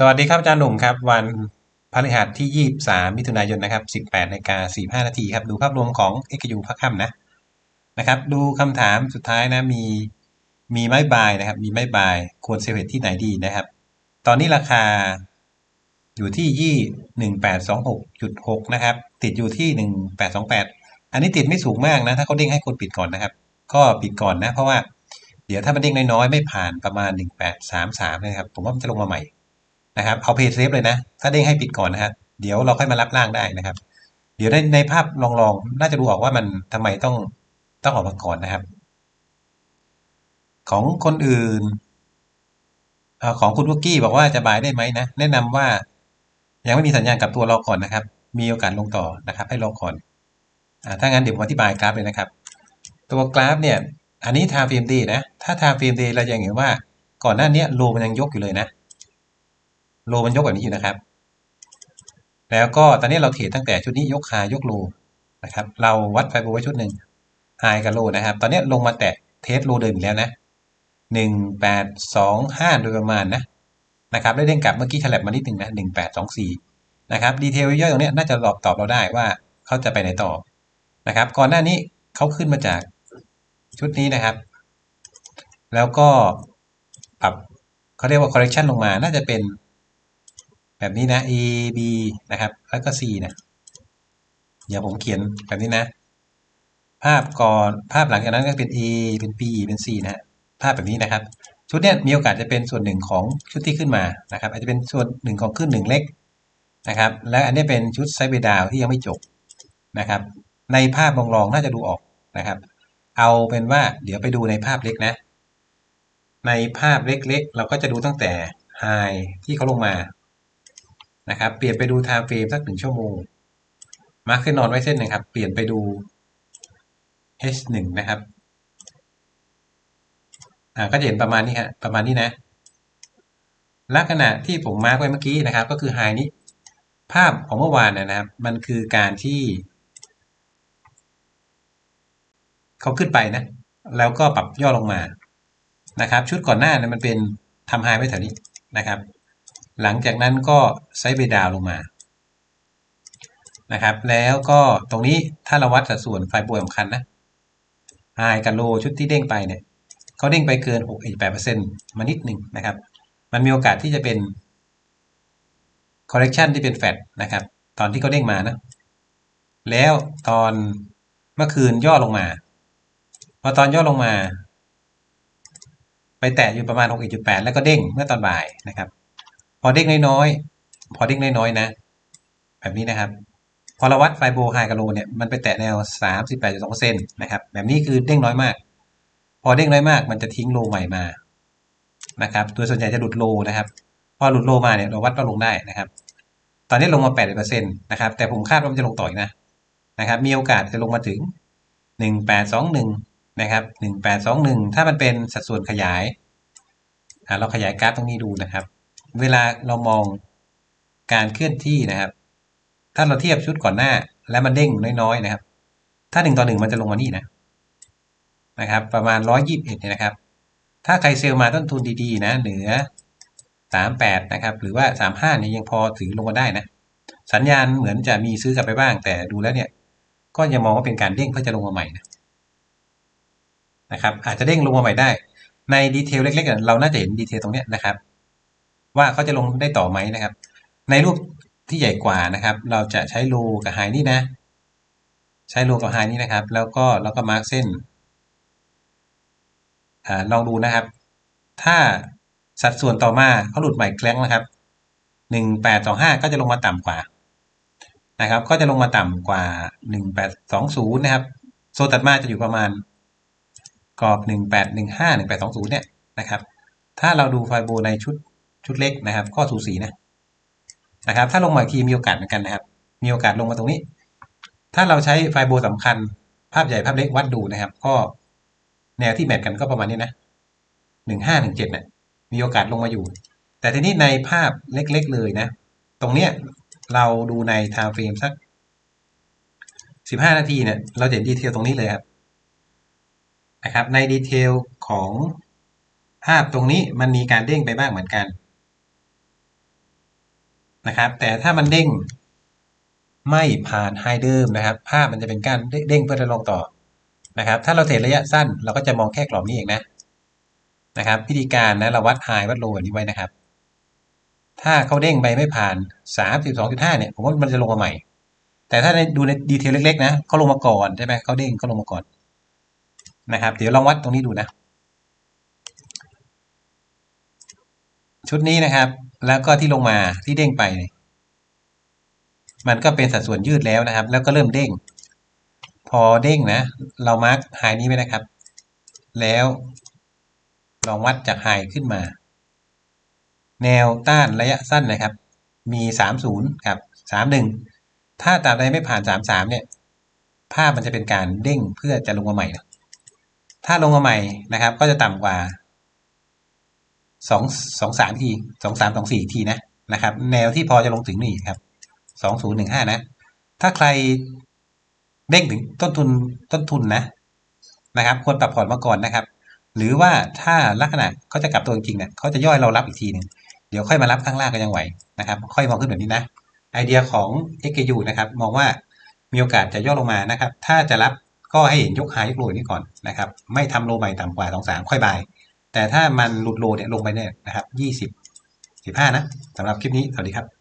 สวัสดีครับอาจารย์หนุ่มครับ วันพฤหัสที่ 23 มิถุนายนนะครับ 18นาฬิกา45 นาทีครับ ดูภาพรวมของ XU ภาคค่ำนะนะครับ ดูคำถามสุดท้ายนะมีมีไม้บายนะครับ มีไม้บายควรเซลล์ที่ไหนดีนะครับ ตอนนี้ราคาอยู่ที่1826.6นะครับ ติดอยู่ที่1828อันนี้ติดไม่สูงมากนะ ถ้าเขาเด้งให้คนปิดก่อนนะครับ ก็ปิดก่อนนะ เพราะว่าเดี๋ยวถ้ามันเด้งน้อยๆไม่ผ่านประมาณ1833นะครับ ผมว่ามันจะลงมาใหม่ นะครับเอาเพย์เซฟเลยนะ ถ้าเด้งให้ปิดก่อนนะครับเดี๋ยวเราค่อยมารับล่างได้นะครับ เดี๋ยวในในภาพลองๆ น่าจะดูออกว่ามันทำไมต้องต้องออกมาก่อนนะครับ ของคนอื่นอของคุณวุกกี้บอกว่าจะบายได้ไหมนะ แนะนำว่ายังไม่มีสัญญาณกับตัวเราก่อนนะครับ มีโอกาสลงต่อนะครับ ให้รอก่อนอ่าถ้างั้นเดี๋ยวผมอธิบายกราฟเลยนะครับ ตัวกราฟเนี่ย อันนี้ time frame day นะ ถ้า time frame day เราจะเห็นว่าก่อนหน้านี้โลมันยังยกอยู่เลยนะ โลมันยกแบบนี้อยู่นะครับ แล้วก็ตอนนี้เราเทรดตั้งแต่ชุดนี้ยกคายกโลนะครับ เราวัดไฟโบไว้ชุดหนึ่งไฮกับโลนะครับ ตอนนี้ลงมาแตะเทสโลเดิมอีกแล้วนะหนึ่งแปดสองห้าโดยประมาณนะนะครับได้เด้งกลับเมื่อกี้ฉลับมานิดหนึ่งนะหนึ่งแปดสองสี่นะครับดีเทลย่อยตรงนี้น่าจะตอบตอบเราได้ว่าเขาจะไปไหนต่อนะครับ ก่อนหน้านี้เขาขึ้นมาจากชุดนี้นะครับ แล้วก็ปรับเขาเรียกว่า correction ลงมาน่าจะเป็น แบบนี้นะ A B นะครับ แล้วก็ C นะเดี๋ยวผมเขียนแบบนี้นะ ภาพก่อนภาพหลังจากนั้นก็เป็น A เป็น B เป็น C นะฮะภาพแบบนี้นะครับ ชุดเนี้ยมีโอกาสจะเป็นส่วนหนึ่งของชุดที่ขึ้นมานะครับ อาจจะเป็นส่วนหนึ่งของขึ้นหนึ่งเล็กนะครับ และอันนี้เป็นชุดไซเบดาวที่ยังไม่จบนะครับ ในภาพลองๆน่าจะดูออกนะครับ เอาเป็นว่าเดี๋ยวไปดูในภาพเล็กนะ ในภาพเล็กๆ เราก็จะดูตั้งแต่ไฮที่เขาลงมา นะครับ เปลี่ยนไปดู time frame สักหนึ่งชั่วโมง มาร์คขึ้นนอนไว้เส้นหนึ่งครับ เปลี่ยนไปดู H1 นะครับ อ่า ก็จะเห็นประมาณนี้ฮะประมาณนี้นะ ลักษณะที่ผมมาร์กไว้เมื่อกี้นะครับ ก็คือไฮนี้ ภาพของเมื่อวานนะครับ มันคือการที่เขาขึ้นไปนะ แล้วก็ปรับย่อลงมา นะครับ ชุดก่อนหน้าเนี่ยมันเป็นทำไฮไว้แถวนี้นะครับ หลังจากนั้นก็ไซด์เบดาวลงมานะครับ แล้วก็ตรงนี้ถ้าเราวัดสัดส่วนไฟบวยสำคัญนะไฮกับโลชุดที่เด้งไปเนี่ยเขาเด้งไปเกิน 6 8มานิดหนึ่งนะครับ มันมีโอกาสที่จะเป็น correction ที่เป็นแฟดนะครับ ตอนที่เขาเด้งมานะ แล้วตอนเมื่อคืนย่อลงมา พอตอนย่อลงมา ไปแตะอยู่ประมาณ 6.8 แล้วก็เด้งเมื่อตอนบ่ายนะครับ พอเด้งน้อยๆ พอเด้งน้อยๆนะ แบบนี้นะครับ พอเราวัดไฟโบไฮกับโลเนี่ย มันไปแตะแนว 38.2%นะครับ แบบนี้คือเด้งน้อยมาก พอเด้งน้อยมาก มันจะทิ้งโลใหม่มา นะครับตัวส่วนใหญ่จะหลุดโลนะครับ พอหลุดโลมาเนี่ยเราวัดว่าลงได้นะครับ ตอนนี้ลงมา8%นะครับ แต่ผมคาดว่ามันจะลงต่ออีกนะ นะครับ มีโอกาสจะลงมาถึง 1821 นะครับ 1821 ถ้ามันเป็นสัดส่วนขยาย เราขยายกราฟตรงนี้ดูนะครับ เวลาเรามองการเคลื่อนที่นะครับ ถ้าเราเทียบชุดก่อนหน้า แล้วมันเด้งน้อยๆนะครับ ถ้าหนึ่งต่อหนึ่งมันจะลงมานี่นะนะครับ ประมาณร้อยยี่สิบเอ็ดเนี่ยนะครับ ถ้าใครเซลล์มาต้นทุนดีๆนะ เหนือสามแปดนะครับ หรือว่าสามห้าเนี่ยยังพอถือลงมาได้นะ สัญญาณเหมือนจะมีซื้อกลับไปบ้าง แต่ดูแล้วเนี่ย ก็ยังมองว่าเป็นการเด้งเพื่อจะลงมาใหม่นะนะครับ อาจจะเด้งลงมาใหม่ได้ ในดีเทลเล็กๆ เราน่าจะเห็นดีเทลตรงเนี้ยนะครับ ว่าเขาจะลงได้ต่อไหมนะครับ ในรูปที่ใหญ่กว่านะครับ เราจะใช้โลกับไฮนี่นะ ใช้โลกับไฮนี่นะครับ แล้วก็เราก็มาร์กเส้นอลองดูนะครับ ถ้าสัดส่วนต่อมาเขาหลุดใหม่แคล้งนะครับหนึ่งแปดสองห้าก็จะลงมาต่ำกว่านะครับ ก็จะลงมาต่ำกว่าหนึ่งแปดสองศูนย์นะครับ โซตัดมาจะอยู่ประมาณกรอบหนึ่งแปดหนึ่งห้าหนึ่งแปดสองศูนย์เนี่ยนะครับ ถ้าเราดูไฟโบในชุด ชุดเล็กนะครับ ก็สูสีนะนะครับ ถ้าลงมาทีมีโอกาสเหมือนกันนะครับ มีโอกาสลงมาตรงนี้ ถ้าเราใช้ไฟโบสำคัญ ภาพใหญ่ภาพเล็กวัดดูนะครับ ก็แนวที่แมทกันก็ประมาณนี้นะหนึ่งห้าหนึ่งเจ็ดเนี่ยมีโอกาสลงมาอยู่ แต่ทีนี้ในภาพเล็กๆเลยนะ ตรงเนี้ยเราดูใน time frame สักสิบห้านาทีเนี่ยเราเห็นดีเทลตรงนี้เลยครับนะครับในดีเทลของภาพตรงนี้มันมีการเด้งไปบ้างเหมือนกัน นะครับ แต่ถ้ามันเด้งไม่ผ่านไฮเดิมนะครับ ภาพมันจะเป็นการเด้งเพื่อจะลงต่อนะครับ ถ้าเราเทรดระยะสั้น เราก็จะมองแค่กรอบนี้เองนะนะครับวิธีการนะเราวัดไฮวัดโลแบบนี้ไว้นะครับ ถ้าเขาเด้งไปไม่ผ่าน 32.5 เนี่ยผมว่ามันจะลงมาใหม่ แต่ถ้าในดูในดีเทลเล็กๆนะเขาลงมาก่อนใช่ไหมเขาเด้งเขาลงมาก่อนนะครับ เดี๋ยวลองวัดตรงนี้ดูนะ ชุดนี้นะครับ แล้วก็ที่ลงมาที่เด้งไปเนี่ยมันก็เป็นสัดส่วนยืดแล้วนะครับ แล้วก็เริ่มเด้ง พอเด้งนะ เรามาร์กไฮนี้ไว้นะครับ แล้วลองวัดจากไฮขึ้นมา แนวต้านระยะสั้นนะครับ มี 30ครับ31 ถ้าตามใดไม่ผ่าน 33 เนี่ย ภาพมันจะเป็นการเด้งเพื่อจะลงมาใหม่ ถ้าลงมาใหม่นะครับ ก็จะต่ำกว่า 2 2 3ที2 3 2 4ทีนะนะครับ แนวที่พอจะลงถึงนี่ครับ2015นย์หนึ่งห้านะ ถ้าใครเด้งถึงต้นทุนต้นทุนนะนะครับ ควรปรับพอร์ตมาก่อนนะครับ หรือว่าถ้าลักษณะเขาจะกลับตัวจริงๆเนี่ยเขาจะย่อยเรารับอีกทีหนึ่งเดี๋ยวค่อยมารับข้างล่างก็ยังไหวนะครับ ค่อยมองขึ้นแบบนี้นะ ไอเดียของ XKU นะครับมองว่ามีโอกาสจะย่อลงมานะครับ ถ้าจะรับก็ให้เห็นยกไฮยกโลนี้ก่อนนะครับ ไม่ทำโลใหม่ต่ำกว่าสองสามค่อยบาย แต่ถ้ามันหลุดโลเนี่ยลงไปเนี่ยนะครับยี่สิบสิบห้านะสำหรับคลิปนี้ สวัสดีครับ